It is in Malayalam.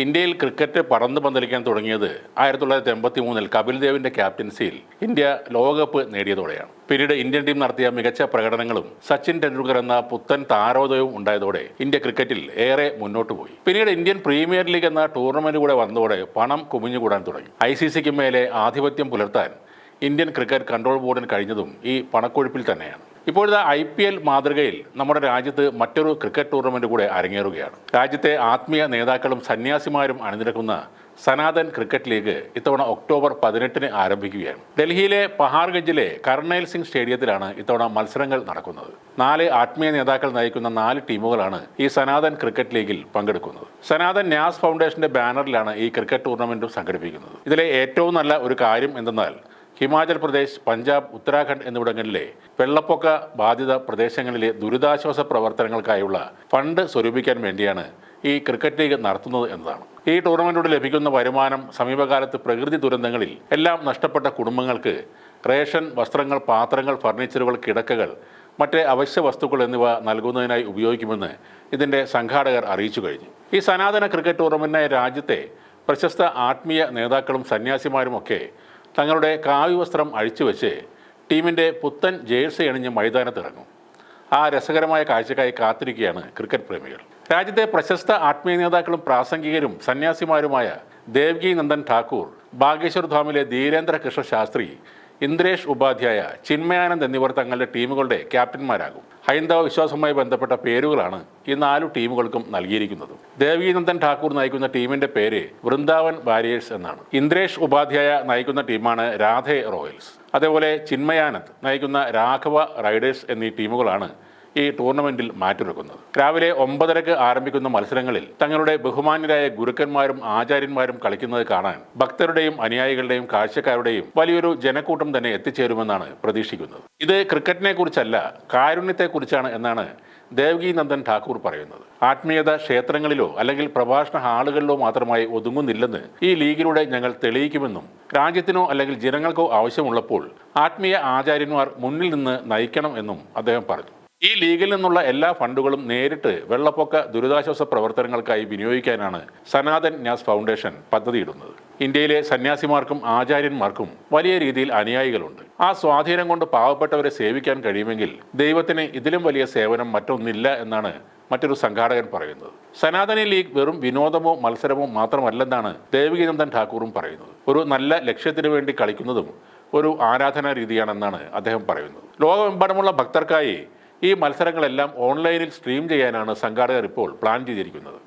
ഇന്ത്യയിൽ ക്രിക്കറ്റ് പറന്ന് പന്തലിക്കാൻ തുടങ്ങിയത് ആയിരത്തി തൊള്ളായിരത്തി എൺപത്തി മൂന്നിൽ കപിൽ ദേവിന്റെ ക്യാപ്റ്റൻസിയിൽ ഇന്ത്യ ലോകകപ്പ് നേടിയതോടെയാണ്. പിന്നീട് ഇന്ത്യൻ ടീം നടത്തിയ മികച്ച പ്രകടനങ്ങളും സച്ചിൻ ടെണ്ടുൽക്കർ എന്ന പുത്തൻ താരോദയവും ഉണ്ടായതോടെ ഇന്ത്യ ക്രിക്കറ്റിൽ ഏറെ മുന്നോട്ട് പോയി. പിന്നീട് ഇന്ത്യൻ പ്രീമിയർ ലീഗ് എന്ന ടൂർണമെന്റ് കൂടെ വന്നതോടെ പണം കുമിഞ്ഞുകൂടാൻ തുടങ്ങി. ഐ സി സിക്ക് മേലെ ആധിപത്യം പുലർത്താൻ ഇന്ത്യൻ ക്രിക്കറ്റ് കൺട്രോൾ ബോർഡിന് കഴിഞ്ഞതും ഈ പണക്കൊഴുപ്പിൽ തന്നെയാണ്. ഇപ്പോഴത്തെ ഐ പി എൽ മാതൃകയിൽ നമ്മുടെ രാജ്യത്ത് മറ്റൊരു ക്രിക്കറ്റ് ടൂർണമെന്റ് കൂടെ അരങ്ങേറുകയാണ്. രാജ്യത്തെ ആത്മീയ നേതാക്കളും സന്യാസിമാരും അണിനിരക്കുന്ന സനാതൻ ക്രിക്കറ്റ് ലീഗ് ഇത്തവണ ഒക്ടോബർ പതിനെട്ടിന് ആരംഭിക്കുകയാണ്. ഡൽഹിയിലെ പഹാർഗഞ്ചിലെ കർണേൽ സിംഗ് സ്റ്റേഡിയത്തിലാണ് ഇത്തവണ മത്സരങ്ങൾ നടക്കുന്നത്. നാല് ആത്മീയ നേതാക്കൾ നയിക്കുന്ന നാല് ടീമുകളാണ് ഈ സനാതൻ ക്രിക്കറ്റ് ലീഗിൽ പങ്കെടുക്കുന്നത്. സനാതൻ ന്യാസ് ഫൗണ്ടേഷന്റെ ബാനറിലാണ് ഈ ക്രിക്കറ്റ് ടൂർണമെന്റും സംഘടിപ്പിക്കുന്നത്. ഇതിലെ ഏറ്റവും നല്ല ഒരു കാര്യം എന്തെന്നാൽ ഹിമാചൽ പ്രദേശ് പഞ്ചാബ് ഉത്തരാഖണ്ഡ് എന്നിവിടങ്ങളിലെ വെള്ളപ്പൊക്ക ബാധിത പ്രദേശങ്ങളിലെ ദുരിതാശ്വാസ പ്രവർത്തനങ്ങൾക്കായുള്ള ഫണ്ട് സ്വരൂപിക്കാൻ വേണ്ടിയാണ് ഈ ക്രിക്കറ്റ് ലീഗ് നടത്തുന്നത് എന്നതാണ്. ഈ ടൂർണമെന്റിലൂടെ ലഭിക്കുന്ന വരുമാനം സമീപകാലത്ത് പ്രകൃതി ദുരന്തങ്ങളിൽ എല്ലാം നഷ്ടപ്പെട്ട കുടുംബങ്ങൾക്ക് റേഷൻ വസ്ത്രങ്ങൾ പാത്രങ്ങൾ ഫർണിച്ചറുകൾ കിടക്കകൾ മറ്റ് അവശ്യ വസ്തുക്കൾ എന്നിവ നൽകുന്നതിനായി ഉപയോഗിക്കുമെന്ന് ഇതിന്റെ സംഘാടകർ അറിയിച്ചു കഴിഞ്ഞു. ഈ സനാതന ക്രിക്കറ്റ് ടൂർണമെന്റിനായി രാജ്യത്തെ പ്രശസ്ത ആത്മീയ നേതാക്കളും സന്യാസിമാരുമൊക്കെ തങ്ങളുടെ കാവ്യവസ്ത്രം അഴിച്ചുവെച്ച് ടീമിന്റെ പുത്തൻ ജേഴ്സി അണിഞ്ഞ് മൈതാനത്തിറങ്ങും. ആ രസകരമായ കാഴ്ചക്കായി കാത്തിരിക്കുകയാണ് ക്രിക്കറ്റ് പ്രേമികൾ. രാജ്യത്തെ പ്രശസ്ത ആത്മീയ നേതാക്കളും പ്രാസംഗികരും സന്യാസിമാരുമായ ദേവ്കി നന്ദൻ ഠാക്കൂർ ബാഗേശ്വർ ധാമിലെ ധീരേന്ദ്ര കൃഷ്ണ ശാസ്ത്രി ഇന്ദ്രേഷ് ഉപാധ്യായ ചിന്മയാനന്ദ് എന്നിവർ തങ്ങളുടെ ടീമുകളുടെ ക്യാപ്റ്റന്മാരാകും. ഹൈന്ദവ വിശ്വാസവുമായി ബന്ധപ്പെട്ട പേരുകളാണ് ഈ നാലു ടീമുകൾക്കും നൽകിയിരിക്കുന്നത്. ദേവീനന്ദൻ ഠാക്കൂർ നയിക്കുന്ന ടീമിന്റെ പേര് വൃന്ദാവൻ വാരിയേഴ്സ് എന്നാണ്. ഇന്ദ്രേഷ് ഉപാധ്യായ നയിക്കുന്ന ടീമാണ് രാധേ റോയൽസ്. അതേപോലെ ചിന്മയാനന്ദ് നയിക്കുന്ന രാഘവ റൈഡേഴ്സ് എന്നീ ടീമുകളാണ് ഈ ടൂർണമെന്റിൽ മാറ്റുരക്കുന്നത്. രാവിലെ ഒമ്പതരക്ക് ആരംഭിക്കുന്ന മത്സരങ്ങളിൽ തങ്ങളുടെ ബഹുമാന്യരായ ഗുരുക്കന്മാരും ആചാര്യന്മാരും കളിക്കുന്നത് കാണാൻ ഭക്തരുടെയും അനുയായികളുടെയും കാഴ്ചക്കാരുടെയും വലിയൊരു ജനക്കൂട്ടം തന്നെ എത്തിച്ചേരുമെന്നാണ് പ്രതീക്ഷിക്കുന്നത്. ഇത് ക്രിക്കറ്റിനെ കുറിച്ചല്ല കാരുണ്യത്തെക്കുറിച്ചാണ് എന്നാണ് ദേവകി നന്ദൻ ഠാക്കൂർ പറയുന്നത്. ആത്മീയത ക്ഷേത്രങ്ങളിലോ അല്ലെങ്കിൽ പ്രഭാഷണ ഹാളുകളിലോ മാത്രമായി ഒതുങ്ങുന്നില്ലെന്ന് ഈ ലീഗിലൂടെ ഞങ്ങൾ തെളിയിക്കുമെന്നും രാജ്യത്തിനോ അല്ലെങ്കിൽ ജനങ്ങൾക്കോ ആവശ്യമുള്ളപ്പോൾ ആത്മീയ ആചാര്യന്മാർ മുന്നിൽ നിന്ന് നയിക്കണം എന്നും അദ്ദേഹം പറഞ്ഞു. ഈ ലീഗിൽ നിന്നുള്ള എല്ലാ ഫണ്ടുകളും നേരിട്ട് വെള്ളപ്പൊക്ക ദുരിതാശ്വാസ പ്രവർത്തനങ്ങൾക്കായി വിനിയോഗിക്കാനാണ് സനാതൻ ന്യാസ് ഫൗണ്ടേഷൻ പദ്ധതിയിടുന്നത്. ഇന്ത്യയിലെ സന്യാസിമാർക്കും ആചാര്യന്മാർക്കും വലിയ രീതിയിൽ അനുയായികളുണ്ട്. ആ സ്വാധീനം കൊണ്ട് പാവപ്പെട്ടവരെ സേവിക്കാൻ കഴിയുമെങ്കിൽ ദൈവത്തിന് ഇതിലും വലിയ സേവനം മറ്റൊന്നില്ല എന്നാണ് മറ്റൊരു സംഘാടകൻ പറയുന്നത്. സനാതന ലീഗ് വെറും വിനോദമോ മത്സരമോ മാത്രമല്ലെന്നാണ് ദേവികനന്ദൻ ഠാക്കൂറും പറയുന്നത്. ഒരു നല്ല ലക്ഷ്യത്തിനു വേണ്ടി കളിക്കുന്നതും ഒരു ആരാധനാ രീതിയാണെന്നാണ് അദ്ദേഹം പറയുന്നത്. ലോകമെമ്പാടുമുള്ള ഭക്തർക്കായി ഈ മത്സരങ്ങളെല്ലാം ഓൺലൈനിൽ സ്ട്രീം ചെയ്യാനാണ് സംഘാടകർ ഇപ്പോൾ പ്ലാൻ ചെയ്തിരിക്കുന്നത്.